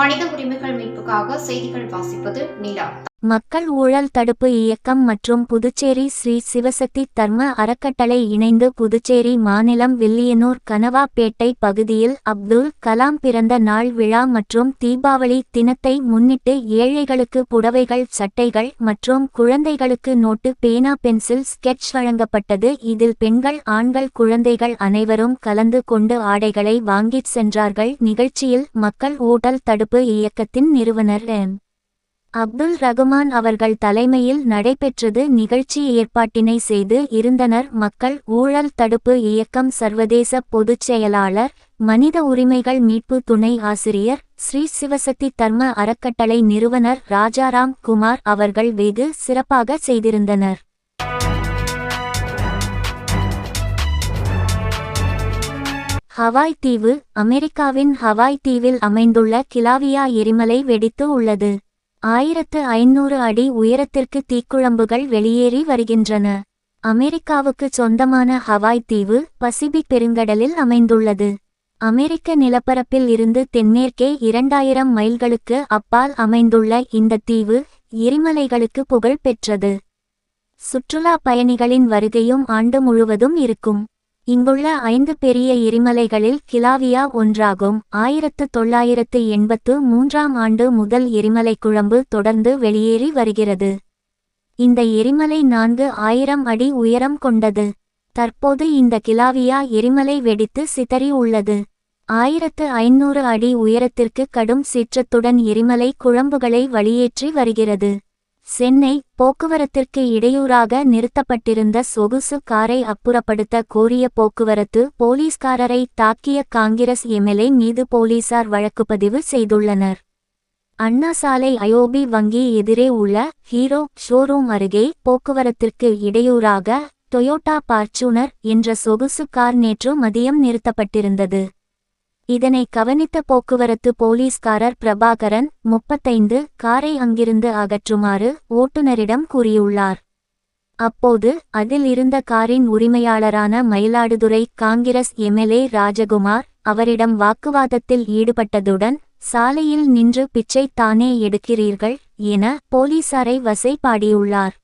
மனித உரிமைகள் மீட்புக்காக செய்திகள் வாசிப்பது நிலா. மக்கள் ஊழல் தடுப்பு இயக்கம் மற்றும் புதுச்சேரி ஸ்ரீ சிவசக்தி தர்ம அறக்கட்டளை இணைந்து புதுச்சேரி மாநிலம் வில்லியனூர் கனவாப்பேட்டை பகுதியில் அப்துல் கலாம் பிறந்த நாள் விழா மற்றும் தீபாவளி தினத்தை முன்னிட்டு ஏழைகளுக்கு புடவைகள் சட்டைகள் மற்றும் குழந்தைகளுக்கு நோட்டு பேனா பென்சில் ஸ்கெட்ச் வழங்கப்பட்டது. இதில் பெண்கள் ஆண்கள் குழந்தைகள் அனைவரும் கலந்து கொண்டு ஆடைகளை வாங்கிச் சென்றார்கள். நிகழ்ச்சியில் மக்கள் ஊழல் தடுப்பு இயக்கத்தின் நிறுவனர் எம். அப்துல் ரகுமான் அவர்கள் தலைமையில் நடைபெற்றது நிகழ்ச்சி ஏற்பாட்டினை செய்து இருந்தனர் மக்கள் ஊழல் தடுப்பு இயக்கம் சர்வதேச பொதுச் செயலாளர் மனித உரிமைகள் மீட்பு துணை ஆசிரியர் ஸ்ரீ சிவசக்தி தர்ம அறக்கட்டளை நிறுவனர் ராஜாராம் குமார் அவர்கள் வெகு சிறப்பாக செய்திருந்தனர். ஹவாய் தீவு அமெரிக்காவின் ஹவாய் தீவில் அமைந்துள்ள கிலாவியா எரிமலை வெடித்து உள்ளது. ஆயிரத்து ஐநூறு அடி உயரத்திற்கு தீக்குழம்புகள் வெளியேறி வருகின்றன. அமெரிக்காவுக்கு சொந்தமான ஹவாய் தீவு பசிபிக் பெருங்கடலில் அமைந்துள்ளது. அமெரிக்க நிலப்பரப்பில் இருந்து தென்மேற்கே இரண்டாயிரம் மைல்களுக்கு அப்பால் அமைந்துள்ள இந்த தீவு எரிமலைகளுக்கு புகழ் பெற்றது. சுற்றுலா பயணிகளின் வருகையும் ஆண்டு முழுவதும் இருக்கும். இங்குள்ள ஐந்து பெரிய எரிமலைகளில் கிலாவியா ஒன்றாகும். ஆயிரத்து தொள்ளாயிரத்து எண்பத்து மூன்றாம் ஆண்டு முதல் எரிமலை குழம்பு தொடர்ந்து வெளியேறி வருகிறது. இந்த எரிமலை நான்கு ஆயிரம் அடி உயரம் கொண்டது. தற்போது இந்த கிலாவியா எரிமலை வெடித்து சிதறி உள்ளது. ஆயிரத்து ஐநூறு அடி உயரத்திற்கு கடும் சீற்றத்துடன் எரிமலை குழம்புகளை வெளியேற்றி வருகிறது. சென்னை போக்குவரத்திற்கு இடையூறாக நிறுத்தப்பட்டிருந்த சொகுசு காரை அப்புறப்படுத்த கோரிய போக்குவரத்து போலீஸ்காரரை தாக்கிய காங்கிரஸ் எம்எல்ஏ மீது போலீசார் வழக்குப்பதிவு செய்துள்ளனர். அண்ணா சாலை அயோபி வங்கி எதிரே உள்ள ஹீரோ ஷோரூம் அருகே போக்குவரத்திற்கு இடையூறாக டொயோட்டா பார்ச்சூனர் என்ற சொகுசு கார் நேற்று மதியம் நிறுத்தப்பட்டிருந்தது. இதனை கவனித்த போக்குவரத்து போலீஸ்காரர் பிரபாகரன் முப்பத்தைந்து காரை அங்கிருந்து அகற்றுமாறு ஓட்டுநரிடம் கூறியுள்ளார். அப்போது அதில் இருந்த காரின் உரிமையாளரான மயிலாடுதுறை காங்கிரஸ் எம்எல்ஏ ராஜகுமார் அவரிடம் வாக்குவாதத்தில் ஈடுபட்டதுடன் சாலையில் நின்று பிச்சை தானே எடுக்கிறீர்கள் என போலீசாரை வசை பாடியுள்ளார்